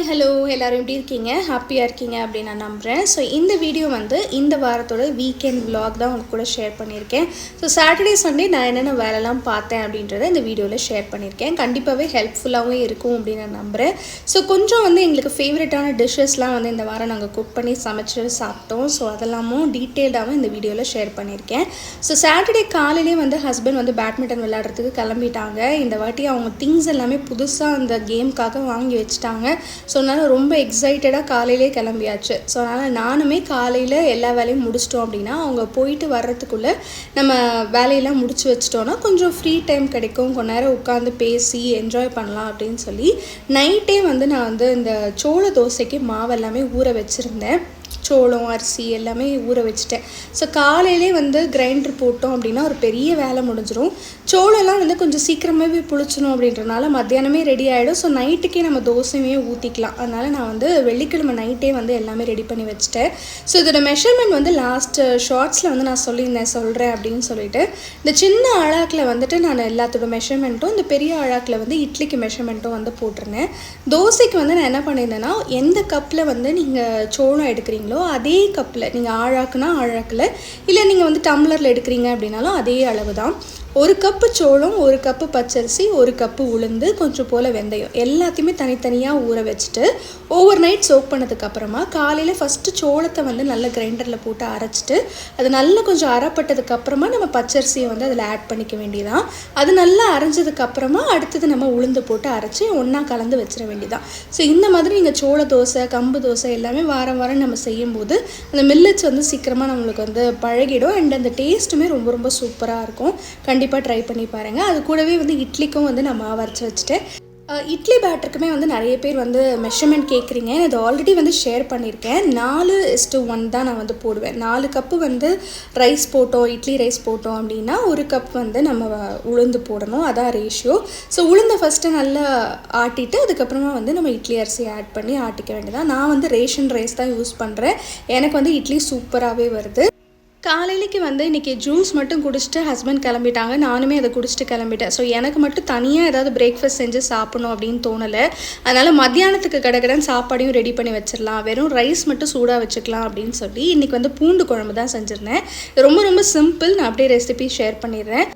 Hi hello எல்லோரும் எப்படி இருக்கீங்க? ஹாப்பியாக இருக்கீங்க அப்படின்னு நான் நம்புகிறேன் ஸோ இந்த வீடியோ வந்து இந்த வாரத்தோட வீக்கெண்ட் விலாக் தான் உங்கள் கூட ஷேர் பண்ணியிருக்கேன். ஸோ சாட்டர்டே சண்டே நான் என்னென்ன வேலைலாம் பார்த்தேன் அப்படின்றத இந்த வீடியோவில் ஷேர் பண்ணியிருக்கேன். கண்டிப்பாகவே ஹெல்ப்ஃபுல்லாகவும் இருக்கும் அப்படின்னு நான் நம்புகிறேன் ஸோ கொஞ்சம் வந்து எங்களுக்கு ஃபேவரட்டான டிஷ்ஷஸ்லாம் வந்து இந்த வாரம் நாங்கள் குக் பண்ணி சமைச்சு சாப்பிட்டோம். ஸோ அதெல்லாமும் டீட்டெயில்டாகவும் இந்த வீடியோவில் ஷேர் பண்ணியிருக்கேன். ஸோ சாட்டர்டே காலையிலே வந்து ஹஸ்பண்ட் வந்து பேட்மிண்டன் விளையாடுறதுக்கு கிளம்பிட்டாங்க. இந்த வாட்டி அவங்க திங்ஸ் எல்லாமே புதுசாக அந்த கேமுக்காக வாங்கி வச்சுட்டாங்க. ஸோ அதனால் ரொம்ப எக்ஸைட்டடாக காலையிலே கிளம்பியாச்சு. ஸோ அதனால் நானுமே காலையில் எல்லா வேலையும் முடிச்சிட்டோம் அப்படின்னா அவங்க போயிட்டு வர்றதுக்குள்ளே நம்ம வேலையெல்லாம் முடிச்சு வச்சிட்டோன்னா கொஞ்சம் ஃப்ரீ டைம் கிடைக்கும். கொஞ்ச நேரம் உட்காந்து பேசி என்ஜாய் பண்ணலாம் அப்படின்னு சொல்லி நைட்டே வந்து நான் வந்து இந்த சோள தோசைக்கு மாவு எல்லாமே ஊற வச்சுருந்தேன். சோளம் அரிசி எல்லாமே ஊற வச்சுட்டேன். ஸோ காலையிலே வந்து கிரைண்டர் போட்டோம் அப்படின்னா ஒரு பெரிய வேலை முடிஞ்சிடும் சோளம்லாம் வந்து கொஞ்சம் சீக்கிரமாகவே புளிச்சணும் அப்படின்றனால மத்தியானமே ரெடி ஆகிடும் ஸோ நைட்டுக்கே நம்ம தோசையுமே ஊற்றிக்கலாம் அதனால் நான் வந்து வெள்ளிக்கிழமை நைட்டே வந்து எல்லாமே ரெடி பண்ணி வச்சுட்டேன். ஸோ இதோட மெஷர்மெண்ட் வந்து லாஸ்ட் ஷார்ட்ஸில் வந்து நான் சொல்லியிருந்தேன். சொல்கிறேன் அப்படின்னு சொல்லிட்டு. இந்த சின்ன அழாக்கில் வந்துட்டு நான் எல்லாத்தோட மெஷர்மெண்ட்டும் இந்த பெரிய அழாக்கில் வந்து இட்லிக்கு மெஷர்மெண்ட்டும் வந்து போட்டிருந்தேன். தோசைக்கு வந்து நான் என்ன பண்ணியிருந்தேன்னா எந்த கப்பில் வந்து நீங்கள் சோளம் எடுக்கிறீங்களோ அதே கப்பில் நீங்கள் ஆழாக்குனா ஆழாக்கில் இல்லை நீங்கள் வந்து டம்ளரில் எடுக்கிறீங்க அப்படின்னாலும் அதே அளவு தான் ஒரு கப்பு சோளம் ஒரு கப்பு பச்சரிசி ஒரு கப்பு உளுந்து கொஞ்சம் போல் வெந்தயம். எல்லாத்தையுமே தனித்தனியாக ஊற வச்சுட்டு ஓவர் நைட் சோக் பண்ணதுக்கப்புறமா காலையில் ஃபஸ்ட்டு சோளத்தை வந்து நல்ல கிரைண்டரில் போட்டு அரைச்சிட்டு அது நல்லா கொஞ்சம் அரைப்பட்டதுக்கப்புறமா நம்ம பச்சரிசியை வந்து அதில் ஆட் பண்ணிக்க வேண்டியதான் அது நல்லா அரைஞ்சதுக்கப்புறமா அடுத்தது நம்ம உளுந்து போட்டு அரைச்சி ஒன்றா கலந்து வச்சிட வேண்டியதான் ஸோ இந்த மாதிரி நீங்கள் சோள தோசை கம்பு தோசை எல்லாமே வாரம் வாரம் நம்ம செய்யும்போது அந்த மில்லட்ஸ் வந்து சீக்கிரமாக நம்மளுக்கு வந்து பழகிடும். அண்ட் அந்த டேஸ்ட்டுமே ரொம்ப ரொம்ப சூப்பராக இருக்கும். கண்டிப்பாக ட்ரை பண்ணி பாருங்கள் அது கூடவே வந்து இட்லிக்கும் வந்து நான் மாவு அரைச்சி வச்சுட்டேன். இட்லி பேட்டருக்குமே வந்து நிறைய பேர் வந்து மெஷர்மெண்ட் கேட்குறீங்க இது ஆல்ரெடி வந்து ஷேர் பண்ணியிருக்கேன். நாலு இஸ்டு ஒன் தான் நான் வந்து போடுவேன். நாலு கப்பு வந்து ரைஸ் போட்டோம் இட்லி ரைஸ் போட்டோம் அப்படின்னா ஒரு கப் வந்து நம்ம உளுந்து போடணும். அதான் ரேஷியோ ஸோ உளுந்தை ஃபஸ்ட்டு நல்லா ஆட்டிட்டு அதுக்கப்புறமா வந்து நம்ம இட்லி அரிசி ஆட் பண்ணி ஆட்டிக்க வேண்டியதான் நான் வந்து ரேஷன் ரைஸ் தான் யூஸ் பண்ணுறேன் எனக்கு வந்து இட்லி சூப்பராகவே வருது. காலையிலைக்கு வந்து இன்றைக்கி ஜூஸ் மட்டும் குடிச்சிட்டு ஹஸ்பண்ட் கிளம்பிட்டாங்க. நானுமே அதை குடிச்சிட்டு கிளம்பிட்டேன். ஸோ எனக்கு மட்டும் தனியாக ஏதாவது பிரேக்ஃபாஸ்ட் செஞ்சு சாப்பிடணும் அப்படின்னு தோணலை. அதனால் மத்தியானத்துக்கு கடகடன் சாப்பாடையும் ரெடி பண்ணி வச்சிடலாம். வெறும் ரைஸ் மட்டும் சூடாக வச்சுக்கலாம் அப்படின்னு சொல்லி இன்றைக்கி வந்து பூண்டு குழம்பு தான் செஞ்சுருந்தேன். ரொம்ப ரொம்ப சிம்பிள் நான் அப்படியே ரெசிபி ஷேர் பண்ணிடுறேன்.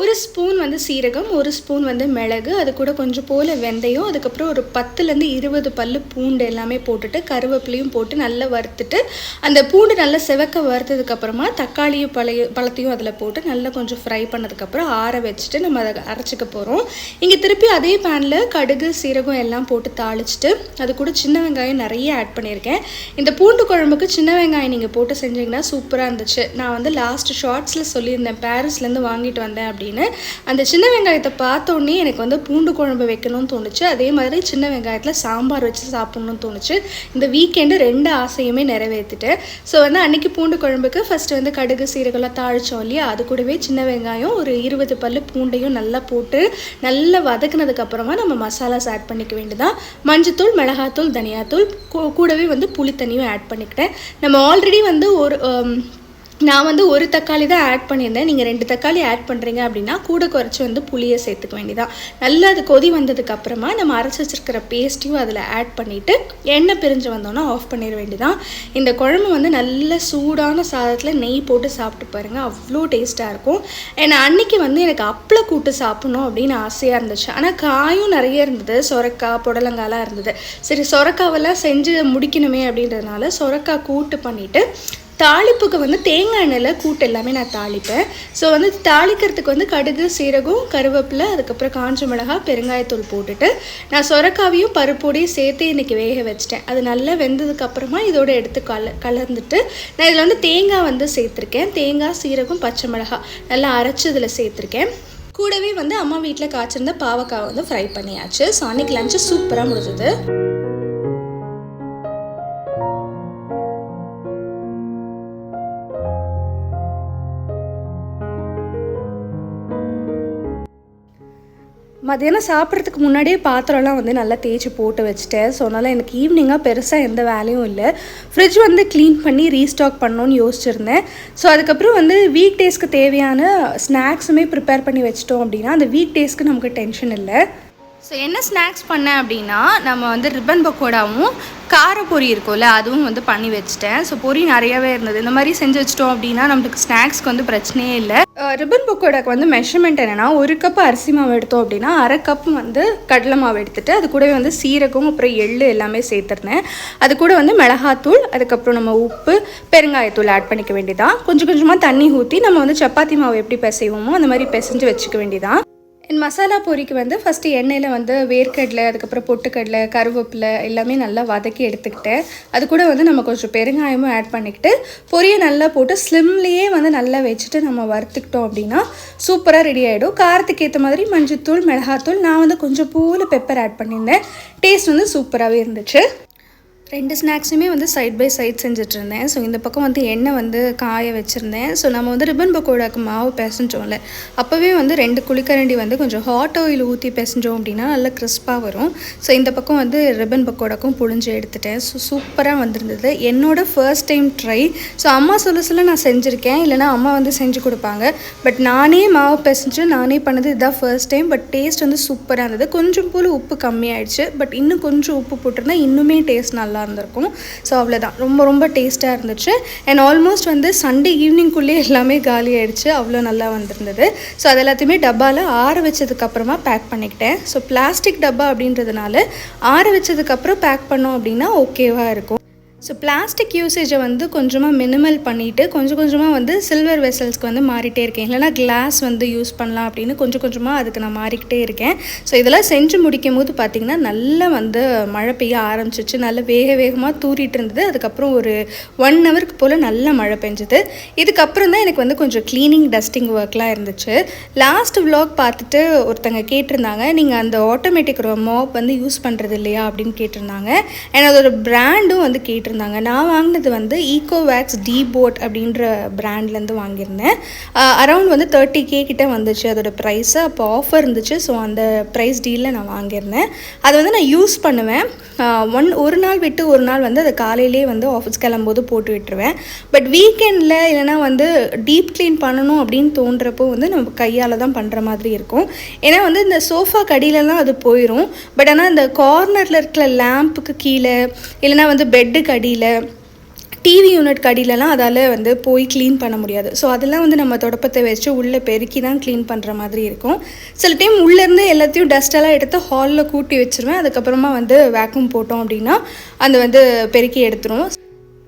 ஒரு ஸ்பூன் வந்து சீரகம் ஒரு ஸ்பூன் வந்து மிளகு அது கூட கொஞ்சம் போல் வெந்தயம் அதுக்கப்புறம் ஒரு பத்துலேருந்து இருபது பல் பூண்டு எல்லாமே போட்டுட்டு கருவேப்பிலையும் போட்டு நல்லா வறுத்துட்டு அந்த பூண்டு நல்லா செவக்க வறுத்ததுக்கப்புறமா தக்காளியும் பழைய பழத்தையும் அதில் போட்டு நல்லா கொஞ்சம் ஃப்ரை பண்ணதுக்கப்புறம் ஆற வச்சுட்டு நம்ம அதை அரைச்சிக்க போகிறோம் இங்கே திருப்பி அதே பேனில் கடுகு சீரகம் எல்லாம் போட்டு தாளிச்சிட்டு அது கூட சின்ன வெங்காயம் நிறைய ஆட் பண்ணியிருக்கேன். இந்த பூண்டு குழம்புக்கு சின்ன வெங்காயம் நீங்கள் போட்டு செஞ்சீங்கன்னா சூப்பராக இருந்துச்சு. நான் வந்து லாஸ்ட் ஷார்ட்ஸில் சொல்லியிருந்தேன். பாரிஸ்லேருந்து வாங்கிட்டு வந்தேன் அப்படின்னு. அந்த சின்ன வெங்காயத்தை பார்த்தோன்னே எனக்கு வந்து பூண்டு குழம்பு வைக்கணும்னு தோணுச்சு. அதே மாதிரி சின்ன வெங்காயத்தில் சாம்பார் வச்சு சாப்பிட்ணுன்னு தோணுச்சு. இந்த வீக்கெண்டு ரெண்டு ஆசையுமே நிறைவேற்றிட்டேன் ஸோ வந்து அன்னைக்கு பூண்டு குழம்புக்கு ஃபஸ்ட்டு வந்து கடுகு சீரகெல்லாம் தாழிச்சோம் இல்லையா? அது கூடவே சின்ன வெங்காயம் ஒரு இருபது பல்லு பூண்டையும் நல்லா போட்டு நல்லா வதக்குனதுக்கப்புறமா நம்ம மசாலாஸ் ஆட் பண்ணிக்க வேண்டியதான் மஞ்சத்தூள் மிளகாத்தூள் தனியாத்தூள் கூ- கூடவே வந்து புளித்தண்ணியும் ஆட் பண்ணிக்கிட்டேன். நம்ம ஆல்ரெடி வந்து ஒரு um, நான் வந்து ஒரு தக்காளி தான் ஆட் பண்ணியிருந்தேன். நீங்கள் ரெண்டு தக்காளி ஆட் பண்ணுறீங்க அப்படின்னா கூட குறைச்சி வந்து புளியை சேர்த்துக்க வேண்டியதான் நல்லா அது கொதி வந்ததுக்கப்புறமா நம்ம அரைச்சி வச்சிருக்கிற பேஸ்ட்டையும் அதில் ஆட் பண்ணிவிட்டு எண்ணெய் பிரிஞ்சு வந்தோன்னா ஆஃப் பண்ணிட வேண்டியதான் இந்த குழம்பு வந்து நல்ல சூடான சாதத்தில் நெய் போட்டு சாப்பிட்டு பாருங்கள் அவ்வளோ டேஸ்ட்டாக இருக்கும். ஏன்னா அன்னைக்கு வந்து எனக்கு அப்பளை கூட்டு சாப்பிடணும் அப்படின்னு ஆசையாக இருந்துச்சு. ஆனால் காயும் நிறைய இருந்தது. சொரக்காய் புடலங்காலாம் இருந்தது. சரி சொரக்காவெல்லாம் செஞ்சு முடிக்கணுமே அப்படின்றதுனால சொரக்காய் கூட்டு பண்ணிவிட்டு தாளிப்புக்கு வந்து தேங்காய் எண்ணெயில் கூட்டு எல்லாமே நான் தாளிப்பேன். ஸோ வந்து தாளிக்கிறதுக்கு வந்து கடுகு சீரகம் கருவேப்பிலை அதுக்கப்புறம் காஞ்ச மிளகா பெருங்காயத்தூள் போட்டுட்டு நான் சொரக்காவையும் பருப்போடையும் சேர்த்து இன்றைக்கி வேக வச்சிட்டேன். அது நல்லா வெந்ததுக்கு அப்புறமா இதோட எடுத்து கல கலந்துட்டு நான் இதில் வந்து தேங்காய் வந்து சேர்த்துருக்கேன். தேங்காய் சீரகம் பச்சை மிளகாய் நல்லா அரைச்சி இதில் சேர்த்துருக்கேன். கூடவே வந்து அம்மா வீட்டில் காய்ச்சிருந்த பாவக்காய் வந்து ஃப்ரை பண்ணியாச்சு. ஸோ அன்னைக்கு லஞ்சு சூப்பராக முடிஞ்சது. மதியானம் சாப்பிட்றதுக்கு முன்னாடியே பாத்திரம்லாம் வந்து நல்லா தேய்ச்சி போட்டு வச்சுட்டேன். ஸோ அதனால் எனக்கு ஈவினிங்காக பெருசாக எந்த வேலையும் இல்லை. ஃப்ரிட்ஜ் வந்து க்ளீன் பண்ணி ரீஸ்டாக் பண்ணணும்னு யோசிச்சிருந்தேன். ஸோ அதுக்கப்புறம் வந்து வீக் டேஸ்க்கு தேவையான ஸ்நாக்ஸுமே ப்ரிப்பேர் பண்ணி வச்சிட்டோம் அப்படின்னா அந்த வீக் டேஸ்க்கு நமக்கு டென்ஷன் இல்லை. ஸோ என்ன ஸ்நாக்ஸ் பண்ணேன் அப்படின்னா நம்ம வந்து ரிப்பன் பக்கோடாவும் காரப்பொரி இருக்கும்ல அதுவும் வந்து பண்ணி வச்சுட்டேன். ஸோ பொரி நிறையவே இருந்தது. இந்த மாதிரி செஞ்சு வச்சிட்டோம் அப்படின்னா நம்மளுக்கு ஸ்நாக்ஸ்க்கு வந்து பிரச்சனையே இல்லை. ரிப்பன் பக்கோடாக்கு வந்து மெஷர்மெண்ட் என்னென்னா ஒரு கப் அரிசி மாவு எடுத்தோம் அப்படின்னா அரை கப் வந்து கடலை மாவு எடுத்துகிட்டு அது கூடவே வந்து சீரகம் அப்புறம் எள்ளு எல்லாமே சேர்த்துருந்தேன். அது கூட வந்து மிளகாத்தூள் அதுக்கப்புறம் நம்ம உப்பு பெருங்காயத்தூள் ஆட் பண்ணிக்க வேண்டியதான் கொஞ்சம் கொஞ்சமாக தண்ணி ஊற்றி நம்ம வந்து சப்பாத்தி மாவு எப்படி பிசைவோமோ அந்த மாதிரி பிசைஞ்சு வச்சுக்க வேண்டியதான் என் மசாலா பொரிக்கு வந்து ஃபஸ்ட்டு எண்ணெயில் வந்து வேர்க்கடலை அதுக்கப்புறம் பொட்டுக்கடலை கருவேப்பிலை எல்லாமே நல்லா வதக்கி எடுத்துக்கிட்டேன் அது கூட வந்து நம்ம கொஞ்சம் பெருங்காயமும் ஆட் பண்ணிக்கிட்டு பொரியை நல்லா போட்டு ஸ்லிம்லேயே வந்து நல்லா வச்சுட்டு நம்ம வறுத்துக்கிட்டோம் அப்படின்னா சூப்பராக ரெடி ஆகிடும் காரத்துக்கு ஏற்ற மாதிரி மஞ்சத்தூள் மிளகாத்தூள் நான் வந்து கொஞ்சம் பூவில் பெப்பர் ஆட் பண்ணியிருந்தேன். டேஸ்ட் வந்து சூப்பராகவே இருந்துச்சு. ரெண்டு ஸ்நாக்ஸுமே வந்து சைட் பை சைட் செஞ்சுட்டு இருந்தேன் ஸோ இந்த பக்கம் வந்து எண்ணெய் வந்து காய வச்சுருந்தேன். ஸோ நம்ம வந்து ரிப்பன் பக்கோடாக்கு மாவு பிசைஞ்சோம்ல அப்போவே வந்து ரெண்டு குழிக்கரண்டி வந்து கொஞ்சம் ஹாட் ஆயில் ஊற்றி பிசைஞ்சோம் அப்படின்னா நல்லா கிறிஸ்பாக வரும். ஸோ இந்த பக்கம் வந்து ரிப்பன் பக்கோடாக்கும் புழிஞ்சு எடுத்துட்டேன். ஸோ சூப்பராக வந்திருந்தது. என்னோடய ஃபர்ஸ்ட் டைம் ட்ரை ஸோ அம்மா சொல்ல சொல்ல நான் செஞ்சுருக்கேன். இல்லைனா அம்மா வந்து செஞ்சு கொடுப்பாங்க. பட் நானே மாவு பிசைஞ்சு நானே பண்ணது இதுதான் ஃபர்ஸ்ட் டைம் பட் டேஸ்ட் வந்து சூப்பராக இருந்தது. கொஞ்சம் போல் உப்பு கம்மியாயிடுச்சு. பட் இன்னும் கொஞ்சம் உப்பு போட்டிருந்தா இன்னுமே டேஸ்ட் நல்லா இருந்திருக்கும். ஸோ அவ்வளோதான் ரொம்ப ரொம்ப டேஸ்ட்டாக இருந்துச்சு. அண்ட் ஆல்மோஸ்ட் வந்து சண்டே ஈவினிங்குள்ளேயே எல்லாமே காலி ஆகிடுச்சு அவ்வளோ நல்லா வந்திருந்தது. ஸோ அது எல்லாத்தையுமே டப்பாவில் ஆற வச்சதுக்கப்புறமா பேக் பண்ணிக்கிட்டேன். ஸோ பிளாஸ்டிக் டப்பா அப்படின்றதுனால ஆற வச்சதுக்கப்புறம் பேக் பண்ணோம் அப்படின்னா ஓகேவாக இருக்கும். ஸோ பிளாஸ்டிக் யூசேஜை வந்து கொஞ்சமாக மினிமல் பண்ணிவிட்டு கொஞ்சம் கொஞ்சமாக வந்து சில்வர் வெசல்ஸ்க்கு வந்து மாறிட்டே இருக்கேன். இல்லைனா கிளாஸ் வந்து யூஸ் பண்ணலாம் அப்படின்னு கொஞ்சம் கொஞ்சமாக அதுக்கு நான் மாறிக்கிட்டே இருக்கேன். ஸோ இதெல்லாம் செஞ்சு முடிக்கும் போது பார்த்திங்கன்னா நல்லா வந்து மழை பெய்ய ஆரம்பிச்சிச்சு. நல்லா வேக வேகமாக தூரிட்டு இருந்தது. அதுக்கப்புறம் ஒரு ஒன் ஹவருக்கு போல் நல்ல மழை பெஞ்சுது. இதுக்கப்புறம் தான் எனக்கு வந்து கொஞ்சம் க்ளீனிங் டஸ்டிங் ஒர்க்லாம் இருந்துச்சு. லாஸ்ட் விலாக் பார்த்துட்டு ஒருத்தங்க கேட்டிருந்தாங்க நீங்கள் அந்த ஆட்டோமேட்டிக் மாப் வந்து யூஸ் பண்ணுறது இல்லையா? அப்படின்னு கேட்டிருந்தாங்க. ஏன்னா அதோட பிராண்டும் வந்து கேட்டிருந்தாங்க. நான் வாங்கினது வந்து ஈகோவேக்ஸ் டி போட் அப்படின்ற ப்ராண்ட்லேருந்து வாங்கியிருந்தேன். அரௌண்ட் வந்து தேர்ட்டி கே கிட்ட வந்துச்சு. அதோட ப்ரைஸு அப்போ ஆஃபர் இருந்துச்சு. ஸோ அந்த ப்ரைஸ் டீலில் நான் வாங்கியிருந்தேன். அதை வந்து நான் யூஸ் பண்ணுவேன். ஒன் ஒரு நாள் விட்டு ஒரு நாள் வந்து அதை காலையிலே வந்து ஆஃபீஸ் கிளம்போது போட்டு விட்டுருவேன். பட் வீக்கெண்டில் இல்லைனா வந்து டீப் க்ளீன் பண்ணணும் அப்படின்னு தோன்றப்போ வந்து நம்ம கையால் தான் பண்ணுற மாதிரி இருக்கும். ஏன்னா வந்து இந்த சோஃபா கடியிலலாம் அது போயிடும் பட் ஆனால் இந்த கார்னரில் இருக்கிற லேம்புக்கு கீழே இல்லைனா வந்து பெட்டுக்கு அடியில் டிவி யூனிட் கடியிலலாம் அதால் வந்து போய் க்ளீன் பண்ண முடியாது. ஸோ அதெல்லாம் வந்து நம்ம தொடப்பத்தை வச்சு உள்ளே பெருக்கி தான் க்ளீன் பண்ணுற மாதிரி இருக்கும். சில டைம் உள்ளேருந்து எல்லாத்தையும் டஸ்டெல்லாம் எடுத்து ஹாலில் கூட்டி வச்சுருவேன். அதுக்கப்புறமா வந்து வேக்யூம் போட்டோம் அப்படின்னா அந்த வந்து பெருக்கி எடுத்துரும்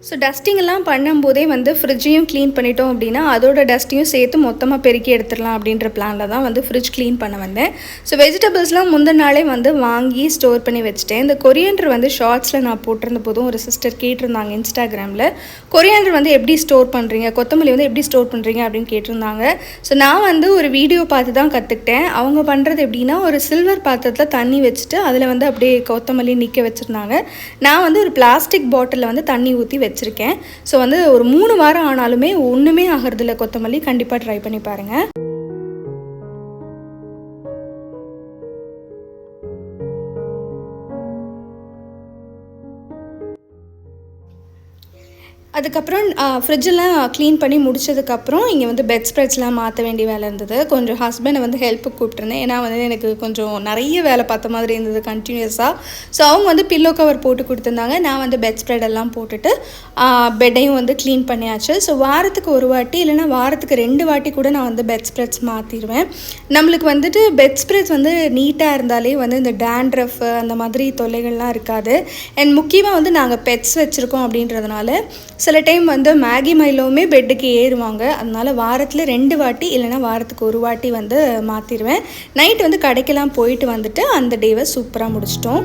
ஸோ டஸ்டிங் எல்லாம் பண்ணும்போதே வந்து ஃப்ரிட்ஜையும் க்ளீன் பண்ணிட்டோம் அப்படின்னா அதோட டஸ்ட்டையும் சேர்த்து மொத்தமாக பெருக்கி எடுத்துடலாம் அப்படின்ற பிளானில் தான் வந்து ஃப்ரிட்ஜ் க்ளீன் பண்ண வந்தேன். ஸோ வெஜிடபிள்ஸ்லாம் முந்தின நாளே வந்து வாங்கி ஸ்டோர் பண்ணி வச்சுட்டேன். இந்த கொரியண்டர் வந்து ஷார்ட்ஸில் நான் போட்டிருந்த போதும் ஒரு சிஸ்டர் கேட்டிருந்தாங்க இன்ஸ்டாகிராமில் கொரியண்டர் வந்து எப்படி ஸ்டோர் பண்ணுறீங்க கொத்தமல்லி வந்து எப்படி ஸ்டோர் பண்ணுறீங்க அப்படின்னு கேட்டிருந்தாங்க. ஸோ நான் வந்து ஒரு வீடியோ பார்த்து தான் கற்றுக்கிட்டேன் அவங்க பண்ணுறது எப்படின்னா ஒரு சில்வர் பாத்திரத்தில் தண்ணி வச்சுட்டு அதில் வந்து அப்படியே கொத்தமல்லி நிற்க வச்சுருந்தாங்க. நான் வந்து ஒரு பிளாஸ்டிக் பாட்டிலில் வந்து தண்ணி ஊற்றி வச்சுருக்கேன். ஸோ வந்து ஒரு மூணு வாரம் ஆனாலுமே ஒன்றுமே ஆகிறதில்ல கொத்தமல்லி. கண்டிப்பாக ட்ரை பண்ணி பாருங்கள் அதுக்கப்புறம் ஃப்ரிட்ஜெல்லாம் க்ளீன் பண்ணி முடிச்சதுக்கப்புறம் இங்கே வந்து பெட் ஸ்ப்ரெட்ஸ்லாம் மாற்ற வேண்டிய வேலை இருந்தது. கொஞ்சம் ஹஸ்பண்டை வந்து ஹெல்ப்புக்கு கூப்பிட்டுருந்தேன். ஏன்னா வந்து எனக்கு கொஞ்சம் நிறைய வேலை பார்த்த மாதிரி இருந்தது கண்டினியூஸாக ஸோ அவங்க வந்து பில்லோ கவர் போட்டு கொடுத்துருந்தாங்க. நான் வந்து பெட் ஸ்ப்ரெட் எல்லாம் போட்டுட்டு பெட்டையும் வந்து க்ளீன் பண்ணியாச்சு. ஸோ வாரத்துக்கு ஒரு வாட்டி இல்லைன்னா வாரத்துக்கு ரெண்டு வாட்டி கூட நான் வந்து பெட் ஸ்ப்ரெட்ஸ் மாற்றிடுவேன் நம்மளுக்கு வந்துட்டு பெட் ஸ்ப்ரெட்ஸ் வந்து நீட்டாக இருந்தாலே வந்து இந்த டேண்ட்ரஃப் அந்த மாதிரி தொல்லைகள்லாம் இருக்காது. அண்ட் முக்கியமாக வந்து நாங்கள் பெட்ஸ் வச்சுருக்கோம் அப்படின்றதுனால சில டைம் வந்து மேகி மைலோவுமே பெட்டுக்கு ஏறுவாங்க. அதனால் வாரத்தில் ரெண்டு வாட்டி இல்லைன்னா வாரத்துக்கு ஒரு வாட்டி வந்து மாற்றிடுவேன் நைட் வந்து கடைக்கெல்லாம் போயிட்டு வந்துட்டு அந்த டேவை சூப்பராக முடிச்சிட்டோம்.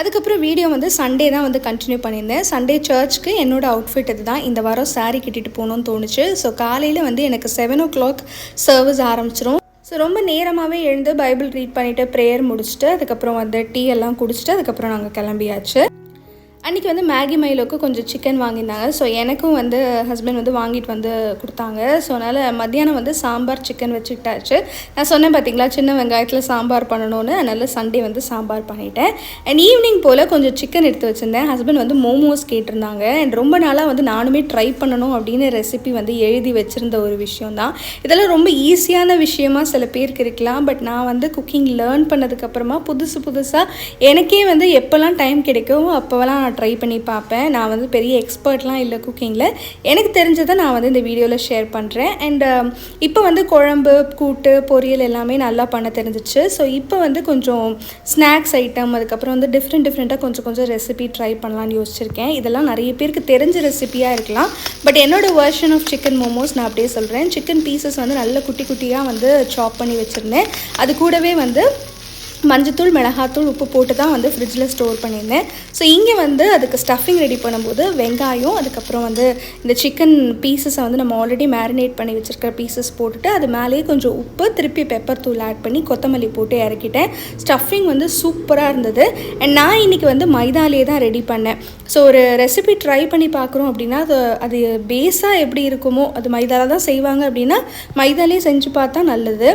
அதுக்கப்புறம் வீடியோ வந்து சண்டே தான் வந்து கண்டினியூ பண்ணியிருந்தேன். சண்டே சர்ச்சுக்கு என்னோடய அவுட்ஃபிட் இது தான் இந்த வாரம் சாரீ கட்டிட்டு போகணும்னு தோணுச்சு. ஸோ காலையில் வந்து எனக்கு செவன் ஓ கிளாக் சர்வீஸ் ஆரம்பிச்சிரும். ஸோ ரொம்ப நேரமாகவே எழுந்து பைபிள் ரீட் பண்ணிவிட்டு ப்ரேயர் முடிச்சுட்டு அதுக்கப்புறம் வந்து டீ எல்லாம் குடிச்சிட்டு அதுக்கப்புறம் நாங்கள் கிளம்பியாச்சு. அன்றைக்கி வந்து மேகி மைலோக்கு கொஞ்சம் சிக்கன் வாங்கியிருந்தாங்க. ஸோ எனக்கும் வந்து ஹஸ்பண்ட் வந்து வாங்கிட்டு வந்து கொடுத்தாங்க. ஸோ அதனால் மத்தியானம் வந்து சாம்பார் சிக்கன் வச்சுக்கிட்டாச்சு. நான் சொன்னேன் பார்த்தீங்களா சின்ன வெங்காயத்தில் சாம்பார் பண்ணணும்னு. அதனால் சண்டே வந்து சாம்பார் பண்ணிட்டேன். அண்ட் ஈவினிங் போல் கொஞ்சம் சிக்கன் எடுத்து வச்சுருந்தேன். ஹஸ்பண்ட் வந்து மோமோஸ் கேட்டிருந்தாங்க. அண்ட் ரொம்ப நாளாக வந்து நானுமே ட்ரை பண்ணணும் அப்படின்னு ரெசிபி வந்து எழுதி வச்சுருந்த ஒரு விஷயம் தான் இதெல்லாம் ரொம்ப ஈஸியான விஷயமா சில பேருக்கு இருக்கலாம். பட் நான் வந்து குக்கிங் லேர்ன் பண்ணதுக்கப்புறமா புதுசு புதுசாக எனக்கே வந்து எப்போல்லாம் டைம் கிடைக்கும் அப்போவெல்லாம் நான் ட்ரை பண்ணி பார்ப்பேன். நான் வந்து பெரிய எக்ஸ்பர்ட்லாம் இல்லை குக்கிங்கில் எனக்கு தெரிஞ்சதை நான் வந்து இந்த வீடியோவில் ஷேர் பண்ணுறேன் அண்ட் um, இப்போ வந்து குழம்பு கூட்டு பொரியல் எல்லாமே நல்லா பண்ண தெரிஞ்சிச்சு. ஸோ இப்போ வந்து கொஞ்சம் ஸ்நாக்ஸ் ஐட்டம் அதுக்கப்புறம் வந்து டிஃப்ரெண்ட் டிஃப்ரெண்ட்டாக கொஞ்சம் கொஞ்சம் ரெசிபி ட்ரை பண்ணலான்னு யோசிச்சிருக்கேன். இதெல்லாம் நிறைய பேருக்கு தெரிஞ்ச ரெசிபியாக இருக்கலாம். பட் என்னோட வெர்ஷன் ஆஃப் சிக்கன் மோமோஸ் நான் அப்படியே சொல்கிறேன் சிக்கன் பீசஸ் வந்து நல்ல குட்டி குட்டியாக வந்து சாப் பண்ணி வச்சுருந்தேன். அது கூடவே வந்து மஞ்சத்தூள் மிளகாத்தூள் உப்பு போட்டு தான் வந்து ஃப்ரிட்ஜில் ஸ்டோர் பண்ணியிருந்தேன். ஸோ இங்கே வந்து அதுக்கு ஸ்டஃபிங் ரெடி பண்ணும்போது வெங்காயம் அதுக்கப்புறம் வந்து இந்த சிக்கன் பீசஸை வந்து நம்ம ஆல்ரெடி மேரினேட் பண்ணி வச்சுருக்கிற பீசஸ் போட்டுட்டு அது மேலேயே கொஞ்சம் உப்பு திருப்பி பெப்பர் தூள் ஆட் பண்ணி கொத்தமல்லி போட்டு இறக்கிட்டேன். ஸ்டஃபிங் வந்து சூப்பராக இருந்தது. அண்ட் நான் இன்றைக்கி வந்து மைதாலேயே தான் ரெடி பண்ணேன். ஸோ ஒரு ரெசிபி ட்ரை பண்ணி பார்க்குறோம் அப்படின்னா அது அது பேஸாக எப்படி இருக்குமோ அது மைதாவில் தான் செய்வாங்க அப்படின்னா மைதாலே செஞ்சு பார்த்தா நல்லது.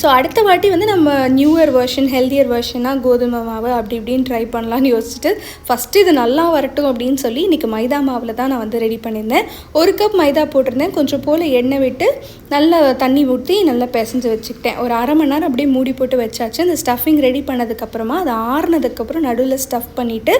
ஸோ அடுத்த வாட்டி வந்து நம்ம நியூ இயர் வெர்ஷன் ஹெல்தியர் வெர்ஷனாக கோதுமை மாவு அப்படி இப்படின்னு ட்ரை பண்ணலான்னு யோசிச்சுட்டு ஃபஸ்ட்டு இது நல்லா வரட்டும் அப்படின்னு சொல்லி இன்றைக்கி மைதா மாவில் தான் நான் வந்து ரெடி பண்ணியிருந்தேன். ஒரு கப் மைதா போட்டிருந்தேன். கொஞ்சம் போல் எண்ணெய் விட்டு நல்லா தண்ணி ஊற்றி நல்லா பிசைஞ்சு வச்சுக்கிட்டேன். ஒரு அரை மணி நேரம் அப்படியே மூடி போட்டு வச்சாச்சு. அந்த ஸ்டஃபிங் ரெடி பண்ணதுக்கப்புறமா அது ஆறுனதுக்கப்புறம் நடுவில் ஸ்டஃப் பண்ணிவிட்டு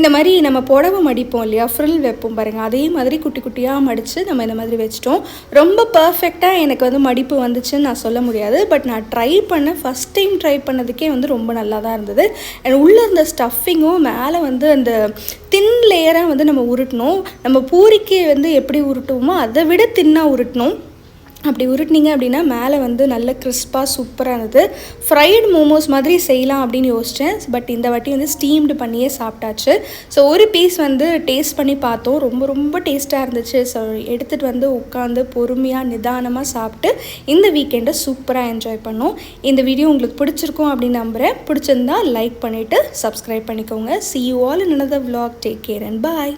இந்த மாதிரி நம்ம புடவை மடிப்போம் இல்லையா? ஃப்ரில் வைப்போம் பாருங்கள் அதே மாதிரி குட்டி குட்டியாக மடித்து நம்ம இந்த மாதிரி வச்சிட்டோம். ரொம்ப பர்ஃபெக்டாக எனக்கு வந்து மடிப்பு வந்துச்சுன்னு நான் சொல்ல முடியாது. பட் நான் நான் ட்ரை பண்ணேன். ஃபஸ்ட் டைம் ட்ரை பண்ணதுக்கே வந்து ரொம்ப நல்லா தான் இருந்தது. அண்ட் உள்ளே இருந்த ஸ்டஃபிங்கும் மேலே வந்து அந்த தின் லேயராக வந்து நம்ம உருட்டணும் நம்ம பூரிக்கு வந்து எப்படி உருட்டுவோமோ அதை விட தின்னாக உருட்டணும் அப்படி உருட்டினீங்க அப்படின்னா மேலே வந்து நல்ல கிறிஸ்பாக சூப்பராக இருந்தது ஃப்ரைடு மோமோஸ் மாதிரி செய்யலாம் அப்படின்னு யோசித்தேன் பட் இந்த வாட்டி வந்து ஸ்டீம்டு பண்ணியே சாப்பிட்டாச்சு. ஸோ ஒரு பீஸ் வந்து டேஸ்ட் பண்ணி பார்த்தோம். ரொம்ப ரொம்ப டேஸ்ட்டாக இருந்துச்சு. ஸோ எடுத்துகிட்டு வந்து உட்காந்து பொறுமையாக நிதானமாக சாப்பிட்டு இந்த வீக்கெண்டை சூப்பராக என்ஜாய் பண்ணோம். இந்த வீடியோ உங்களுக்கு பிடிச்சிருக்கும் அப்படின்னு நம்புகிறேன் பிடிச்சிருந்தா லைக் பண்ணிவிட்டு சப்ஸ்கிரைப் பண்ணிக்கோங்க. See you all in another vlog. Take care and bye